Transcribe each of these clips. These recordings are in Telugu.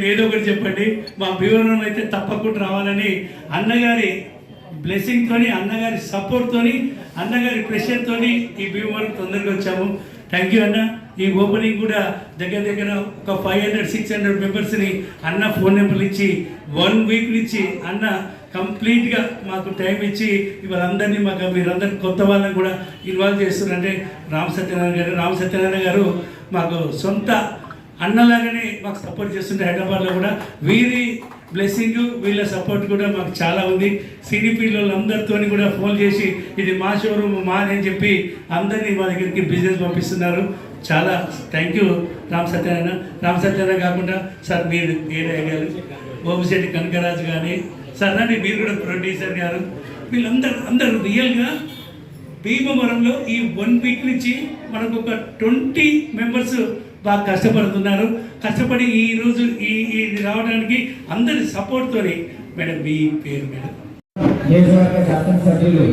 మేము ఏదో ఒకటి చెప్పండి. మా వివరణం అయితే తప్పకుండా రావాలని అన్నగారి బ్లెస్సింగ్తోని అన్నగారి సపోర్ట్తోని అన్నగారి ప్రెషర్తోని ఈ భీమవరం తొందరగా వచ్చాము. థ్యాంక్ యూ అన్న. ఈ ఓపెనింగ్ కూడా దగ్గర దగ్గర ఒక ఫైవ్ హండ్రెడ్ సిక్స్ హండ్రెడ్ మెంబర్స్ని అన్న ఫోన్ నెంబర్లు ఇచ్చి వన్ వీక్ నుంచి అన్న కంప్లీట్గా మాకు టైం ఇచ్చి ఇవాళ మాకు మీరందరూ కొత్త వాళ్ళని కూడా ఇన్వాల్వ్ చేస్తున్నారంటే రామ సత్యనారాయణ గారు రామ సత్యనారాయణ గారు మాకు సొంత అన్నలాగానే మాకు సపోర్ట్ చేస్తుంటే హైదరాబాద్లో కూడా వీరి బ్లెస్సింగ్ వీళ్ళ సపోర్ట్ కూడా మాకు చాలా ఉంది. సిడిపిలో అందరితో కూడా ఫోన్ చేసి ఇది మా షోరూమ్ మా అని చెప్పి అందరినీ మా దగ్గరికి బిజినెస్ పంపిస్తున్నారు. చాలా థ్యాంక్ యూ రామ్ సత్యనారాయణ. రామ్ సత్యనారాయణ కాకుండా సార్ మీరు ఏరయ్య గారు ఓబిశెట్టి కనకరాజు కానీ సార్ అండి మీరు కూడా ప్రొడ్యూసర్ గారు. వీళ్ళందరూ అందరూ రియల్గా భీమవరంలో ఈ వన్ వీక్ నుంచి మనకు ఒక ట్వంటీ మెంబర్స్ బాగా కష్టపడుతున్నారు. కష్టపడి ఈ రోజు ఈ ఇది రావడానికి అందరి సపోర్ట్తోని మేడం మీ పేరు మేడం. శాసనసభ్యులు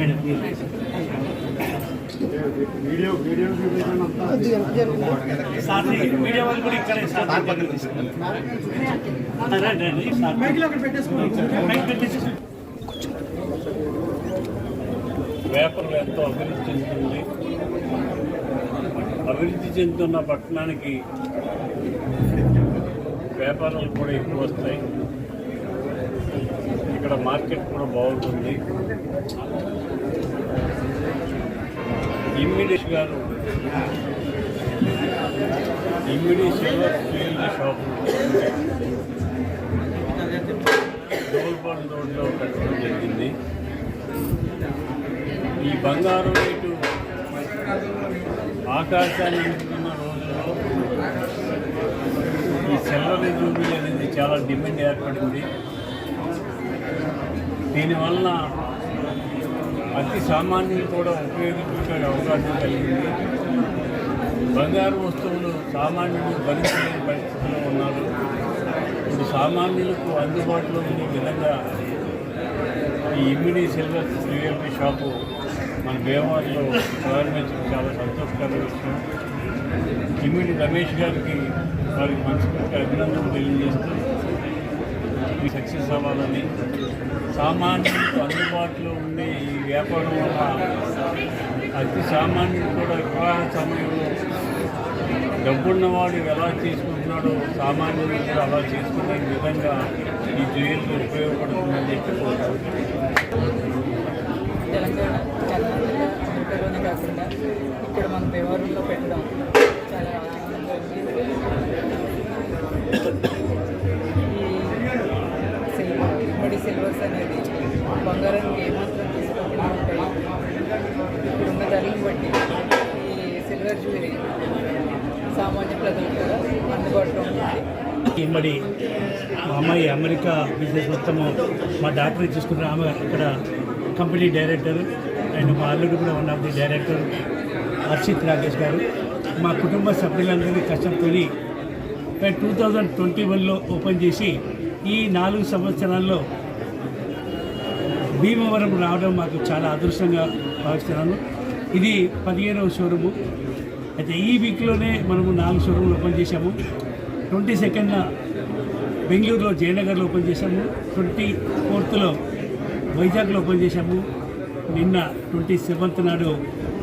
madam video video sir video వాళ్ళు కూడా ఇక్కడే సార్. రండి, రండి. సార్. మైక్ పెట్టేసి వ్యాపారం ఎంతో అభివృద్ధి చెందుతుంది. అభివృద్ధి చెందుతున్న పట్టణానికి వ్యాపారాలు కూడా ఎక్కువ వస్తాయి. ఇక్కడ మార్కెట్ కూడా బాగుంటుంది. ఇమ్మీడియట్ గారు ఇమిడి షాప్ జ్యువెలరీ షాపు రోడ్లో కట్టడం జరిగింది. ఈ బంగారం రేటు ఆకాశాన్ని ఉంటున్న రోజుల్లో ఈ సిల్వర్ జూబిలీ అనేది చాలా డిమాండ్ ఏర్పడింది. దీనివల్ల అతి సామాన్యులు కూడా ఉపయోగించుకునే అవకాశం కలిగింది. బంగారు వస్తువులు సామాన్యులు భరించలేని పరిస్థితిలో ఉన్నారు. ఇప్పుడు సామాన్యులకు అందుబాటులో ఉండే విధంగా ఈ ఇమ్మిడి సిల్వర్ జ్యువెలరీ షాపు మన భీమవరంలో ప్రారంభించడం చాలా సంతోషకరమైన విషయం. ఇమ్మిడి రమేష్ గారికి వారికి మనస్ఫూర్తిగా అభినందనలు తెలియజేస్తూ ఈ సక్సెస్ సామాన్యులకు అందుబాటులో ఉండే ఈ వ్యాపారం వల్ల అతి సామాన్యుడు కూడా వివాహ సమయంలో డబ్బున్నవాడు ఎలా తీసుకుంటున్నాడో సామాన్యులు కూడా అలా చేసుకునే విధంగా ఈ జ్యువెలరీ ఉపయోగపడుతుందని చెప్పుకోవచ్చు తెలంగాణ కర్ణాటక కాకుండా ఇక్కడ మన దేవాలయంలో పెట్టడం మరి సామాన్య ప్రజలకు కూడా అందుబాటులో ఉంటుంది మా అమ్మాయి అమెరికా బిజినెస్ మొత్తము మా డాక్టర్ చూసుకున్న ఆమె అక్కడ కంపెనీ డైరెక్టర్ అండ్ మా అల్లుడు కూడా one of the director Harshit Rakesh గారు. మా కుటుంబ సభ్యులందరినీ కష్టంతో మేము టూ థౌజండ్ ట్వంటీ వన్లో ఓపెన్ చేసి ఈ నాలుగు సంవత్సరాల్లో భీమవరం రావడం మాకు చాలా అదృష్టంగా భావిస్తున్నాను. ఇది పదిహేనవ షోరూము. అయితే ఈ వీక్లోనే మనము నాలుగు షోరూమ్లు ఓపెన్ చేశాము. ట్వంటీ సెకండ్న బెంగళూరులో జయనగర్లో ఓపెన్ చేశాము. ట్వంటీ ఫోర్త్లో వైజాగ్లో ఓపెన్ చేశాము. నిన్న ట్వంటీ సెవెంత్ నాడు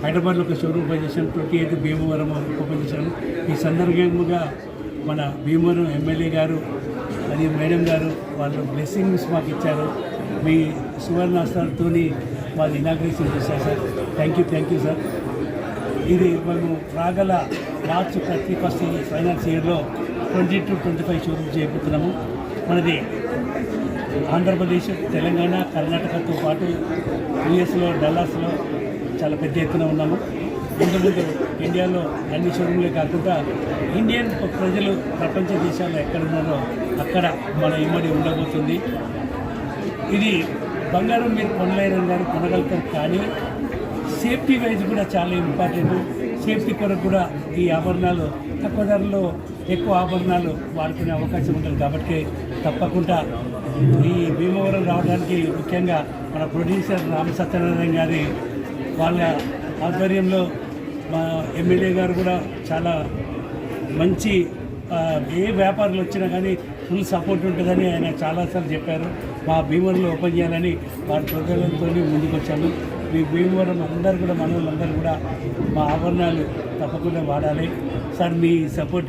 హైదరాబాద్లో ఒక షోరూమ్ ఓపెన్ చేశాను ట్వంటీ ఎయిత్ భీమవరం ఓపెన్ చేశాము. ఈ సందర్భంగా మన భీమవరం ఎమ్మెల్యే గారు మరియు మేడం గారు వాళ్ళు బ్లెస్సింగ్స్ మాకు ఇచ్చారు. మీ సువర్ణాస్త్రాలతో వాళ్ళు ఇనాగ్రేషన్ చేశారు sir. Thank you thank you sir ఇది మేము రాగల మార్చ్ థర్టీ ఫస్ట్ ఫైనాన్స్ ఇయర్లో twenty two twenty five showroom చేయబోతున్నాము మనది ఆంధ్రప్రదేశ్ తెలంగాణ కర్ణాటకతో పాటు యుఎస్లో డల్లాస్లో చాలా పెద్ద ఎత్తున ఉన్నాము. ఇంతకుముందు ఇండియాలో అన్ని షోరూమ్లే కాకుండా ఇండియన్ ప్రజలు ప్రపంచ దేశాల్లో ఎక్కడ ఉన్నారో అక్కడ మన ఇమ్మడి ఉండబోతుంది. ఇది బంగారం మీరు కొనలేరని గారు కొనగలుగుతారు కానీ సేఫ్టీ వైజ్ కూడా చాలా ఇంపార్టెంట్. సేఫ్టీ కొరకు కూడా ఈ ఆభరణాలు తక్కువ ధరలో ఎక్కువ ఆభరణాలు వాడుకునే అవకాశం ఉంటుంది. కాబట్టి తప్పకుండా ఈ భీమవరం రావడానికి ముఖ్యంగా మన ప్రొడ్యూసర్ రామ సత్యనారాయణ గారి వాళ్ళ ఆధ్వర్యంలో మా ఎమ్మెల్యే గారు కూడా చాలా మంచి ఏ వ్యాపారులు వచ్చినా కానీ ఫుల్ సపోర్ట్ ఉంటుందని ఆయన చాలాసార్లు చెప్పారు. మా భీమవరంలో ఓపెన్ చేయాలని వారి ప్రోగ్రాంతో ముందుకు మీ భీమవరం అందరు కూడా మన కూడా మా ఆభరణాలు తప్పకుండా వాడాలి. సార్ మీ సపోర్ట్